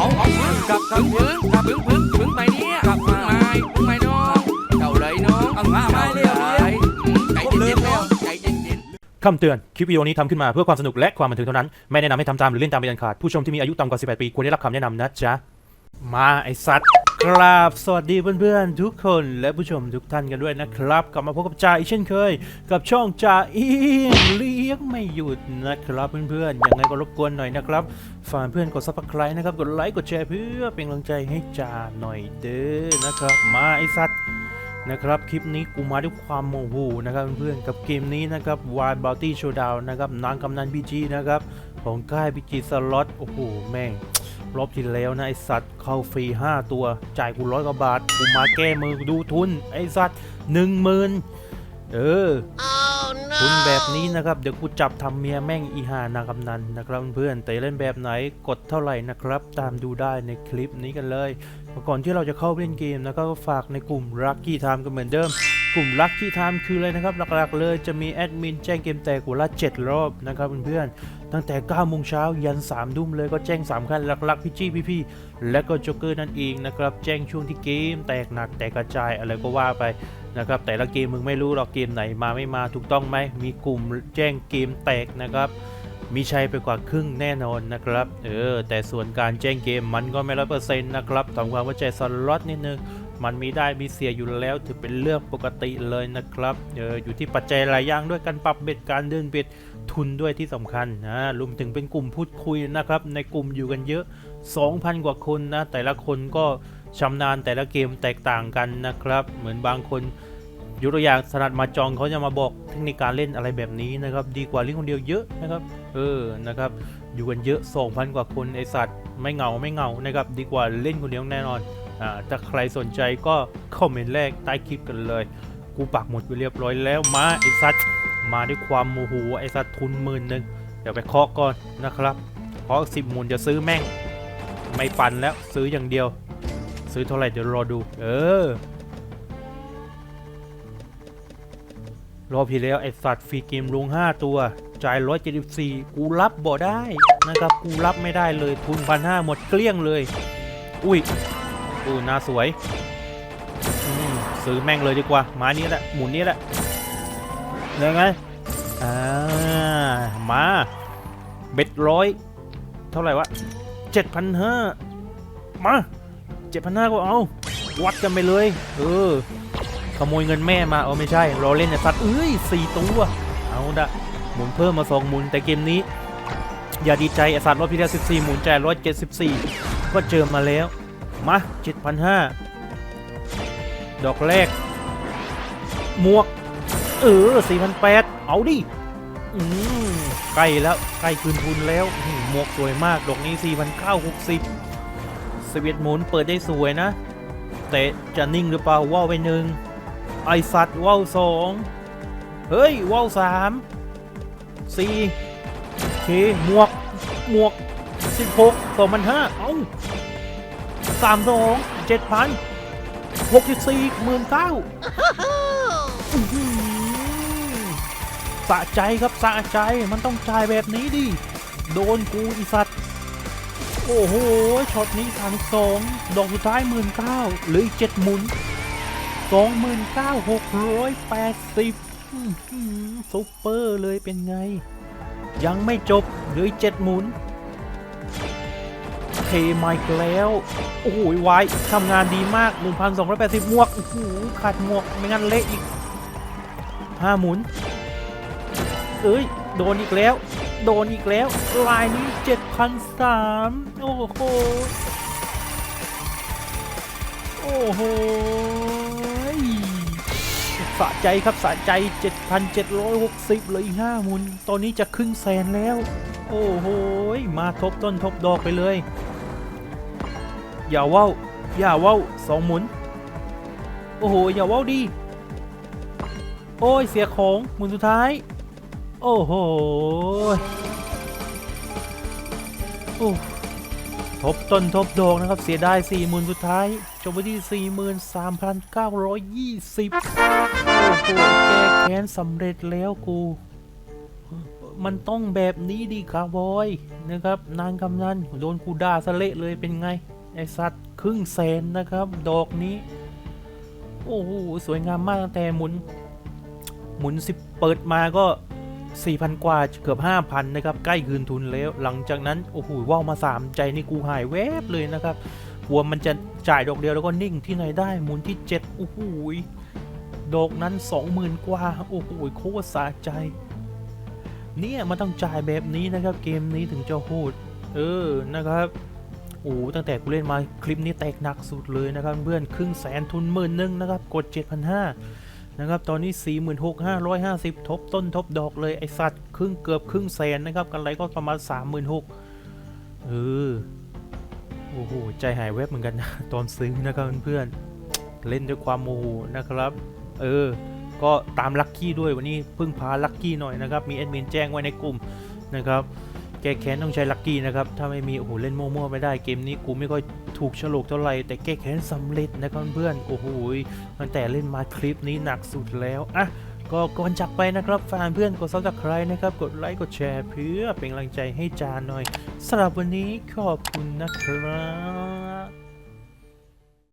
เอาเอาพึ่งกับกับพึ่งกับพึ่งพึ่งพึ่งไปเนี่ยกลับพึ่งไม่พึ่งไม่น้องเก่าเลยน้องเอามาไม่เร็วเลยใจเย็นๆแล้วใจเย็นๆคำเตือน คลิปวิดีโอนี้ทำขึ้นมาเพื่อความสนุกและความบันเทิงเท่านั้น ไม่แนะนำให้ทำตามหรือเล่นตามเป็นอันขาด ผู้ชมที่มีอายุต่ำกว่า 18 ปีควรได้รับคำแนะนำนะจ๊ะ มาไอ้สัตว์ กราบสวัสดีเพื่อนๆทุกคนและผู้ชมทุกท่านกันด้วยนะครับ กลับมาพบกับจ่าอีกเช่นเคย กับช่องจ่าอีเลี้ยงไม่หยุดนะครับเพื่อนๆยังไงก็รบกวนหน่อยนะครับฝากเพื่อนกดซับสไครต์นะครับกดไลค์กดแชร์เพื่อเป็นกำลังใจให้จ่าหน่อยเด้อนะครับ มาไอสัตว์นะครับคลิปนี้กูมาด้วยความโมโหนะครับเพื่อนๆกับเกมนี้นะครับ Wild Bounty Showdown นะครับนางกำนันพีจีนะครับของค่ายพีจีสล็อตโอ้โหแม่ง รอบที่แล้วนะไอสัตว์เข้าฟรี 5 ตัว จ่ายกูร้อยกว่าบาทกูมาแก้มือดูทุน ไอสัตว์หนึ่งหมื่นเออทุนแบบนี้นะครับ เดี๋ยวกูจับทำเมียแม่งอีหานางกำนันนะครับเพื่อนๆแต่เล่นแบบไหนกดเท่าไหร่นะครับ ตามดูได้ในคลิปนี้กันเลย ก่อนที่เราจะเข้าเล่นเกมนะครับก็ฝากในกลุ่ม Lucky Time กันเหมือนเดิม กลุ่ม Lucky Time คืออะไรนะครับ หลักๆเลยจะมีแอดมินแจ้งเกมแตกหัวละ7รอบนะครับเพื่อนๆตั้งแต่9โมงเช้ายัน3ดุ่มเลยก็แจ้ง 3 ขั้นหลักๆพี่จี้พี่พี่ๆและก็โจ๊กเกอร์นั่นเองนะครับแจ้งช่วงที่เกมแตกหนักแตกกระจายอะไรก็ว่าไปนะครับแต่ละเกมมึงไม่รู้หรอกเกมไหนมาไม่มาถูกต้องไหมมีกลุ่มแจ้งเกมแตกนะครับมีชัยไปกว่าครึ่งแน่นอนนะครับ เออ แต่ส่วนการแจ้งเกมมันก็ไม่ร้อยเปอร์เซ็นต์นะครับทำความเข้าใจสล็อตนิดนึง มันมีได้มีเสียอยู่แล้วถือเป็นเรื่องปกติเลยนะครับเอออยู่ที่ปัจจัยหลายอย่างด้วยการปรับเบ็ดการเดินเบ็ดทุนด้วยที่สำคัญนะรวมถึงเป็นกลุ่มพูดคุยนะครับในกลุ่มอยู่กันเยอะ 2,000 กว่าคนนะแต่ละคนก็ชำนาญแต่ละเกมแตกต่างกันนะครับ เหมือนบางคนยกตัวอย่างสนัดมาจองเขาจะมาบอกเทคนิคการเล่นอะไรแบบนี้นะครับ ดีกว่าเล่นคนเดียวเยอะนะครับเออนะครับอยู่กันเยอะ 2,000 กว่าคนไอสัตว์ไม่เหงาไม่เหงานะครับดีกว่าเล่นคนเดียวแน่นอน ถ้าใครสนใจก็คอมเมนต์แรกใต้คลิปกันเลย กูปักหมดไปเรียบร้อยแล้วมาไอสัตว์มาด้วยความโมโหไอสัตว์ทุนหมื่นหนึ่งเดี๋ยวไปเคาะก่อนนะครับเคาะสิบหมุนจะซื้อแม่ง ไม่ปันแล้วซื้ออย่างเดียว ซื้อเท่าไหร่เดี๋ยวรอดู เออรอบที่แล้วไอสัตว์ฟรีเกมลง 5 ตัว จ่าย 174 กูรับบ่ได้นะครับ กูรับไม่ได้เลยทุนพันห้าหมดเกลี้ยงเลย อุ้ย อู้หน้าสวยซื้อแม่งเลยดีกว่ามานี้แหละหมุนนี้แหละยังไงอ่ามาเบ็ดร้อยเท่าไหร่วะ7,500มา7,500ก็เอาวัดกันไปเลย เออ ขโมยเงินแม่มา เออไม่ใช่ เราเล่นเนี่ยสัตว์เอ้ยสี่ตัวเอาดะหมุนเพิ่มมาสองหมุนแต่เกมนี้ อย่าดีใจไอสัตว์รอบที่แล้วสิบสี่หมุนจ่ายร้อยเจ็ดสิบสี่ก็เจอมาแล้ว มาเจ็ดพันห้าดอกแรก หมวก เออสี่พันแปดเอาดิ อืมใกล้แล้ว ใกล้คืนทุนแล้ว หมวกสวยมาก ดอกนี้สี่พันเก้าหกสิบสวีทหมุนเปิดได้สวยนะ แต่จะนิ่งหรือเปล่าว่าวไปหนึ่งไอสัตว์ว่าวสองเฮ้ยว่าวสามสี่โอเคหมวก หมวกสิบหกสองพันห้าเอ้า สามสองเจ็ดพันหกสิบสี่หมื่นเก้าสะใจครับสะใจมันต้องจ่ายแบบนี้ดิ โดนกูไอสัตว์ โอ้โหช็อตนี้สามสองดอกสุดท้ายหมื่นเก้าเหลืออีกเจ็ดหมุนสองหมื่นเก้าหกร้อยแปดสิบซุปเปอร์เลยเป็นไง ยังไม่จบเหลืออีกเจ็ดหมุน เทมาอีกแล้ว โอ้โหไวายทำงานดีมาก 1,280 หมวก โอ้โหขาดหมวก ไม่งั้นเละอีก5หมุน เอ้ย โดนอีกแล้ว โดนอีกแล้ว ลายนี้ 7,003โอ้โห โอ้โหสะใจครับสะใจ 7,760เลย5หมุน ตอนนี้จะครึ่งแสนแล้ว โอ้โห มาทบต้นทบดอกไปเลย อย่าว้าอย่าว้าสองหมุน โอ้โห อย่าว้าดี โอ้ย เสียของหมุนสุดท้าย โอ้โห โอ้ทบต้นทบดอกนะครับ เสียดาย4 0,000 สุดท้าย จบไปที่ 43,920 โอ้โห แก้แค้นสำเร็จแล้วกู มันต้องแบบนี้ดีครับบอย นะครับ นางกำนันโดนกูด่าสะเละเลยเป็นไง ไอสัตว์ครึ่งแสนนะครับ ดอกนี้ โอ้โห สวยงามมากตั้งแต่หมุน หมุนสิบเปิดมาก็ 4,000 กว่าเกือบ 5,000 นะครับ ใกล้คืนทุนแล้ว หลังจากนั้น โอ้โหว่าวมา 3 ใจนี่กูหายแวบเลยนะครับกลัวมันจะจ่ายดอกเดียวแล้วก็นิ่งที่ไหนได้หมุนที่ 7 โอ้โหดอกนั้น 20,000 กว่า โอ้โหโคตรสะใจ เนี่ยมันต้องจ่ายแบบนี้นะครับ เกมนี้ถึงจะโหด เออนะครับ โอ้โหตั้งแต่กูเล่นมาคลิปนี้แตกหนักสุดเลยนะครับเพื่อนครึ่งแสนทุนหมื่นหนึ่งนะครับกด 7,500นะครับตอนนี้ 46,550 ทบต้นทบดอกเลยไอสัตว์ครึ่งเกือบครึ่งแสนนะครับกันไรก็ประมาณ 36,000เออโอ้โหใจหายแวบเหมือนกันนะตอนซื้อนะครับเพื่อนๆเล่นด้วยความโมโหนะครับ เออก็ตามลัคกี้ด้วยวันนี้พึ่งพาลัคกี้หน่อยนะครับ มีแอดมินแจ้งไว้ในกลุ่มนะครับ แก้แค้นต้องใช้ลัคกี้นะครับ ถ้าไม่มีโอ้โหเล่นมั่วๆไม่ได้เกมนี้กูไม่ค่อยถูกฉลกเท่าไหร่แต่แก้แค้นสำเร็จนะครับเพื่อนโอ้โหตั้งแต่เล่นมาคลิปนี้หนักสุดแล้วอะก็ก่อนจากไปนะครับฝากเพื่อนกดซับสไครต์นะครับกดไลค์กดแชร์เพื่อเป็นกำลังใจให้จานหน่อยสำหรับวันนี้ขอบคุณนะครับ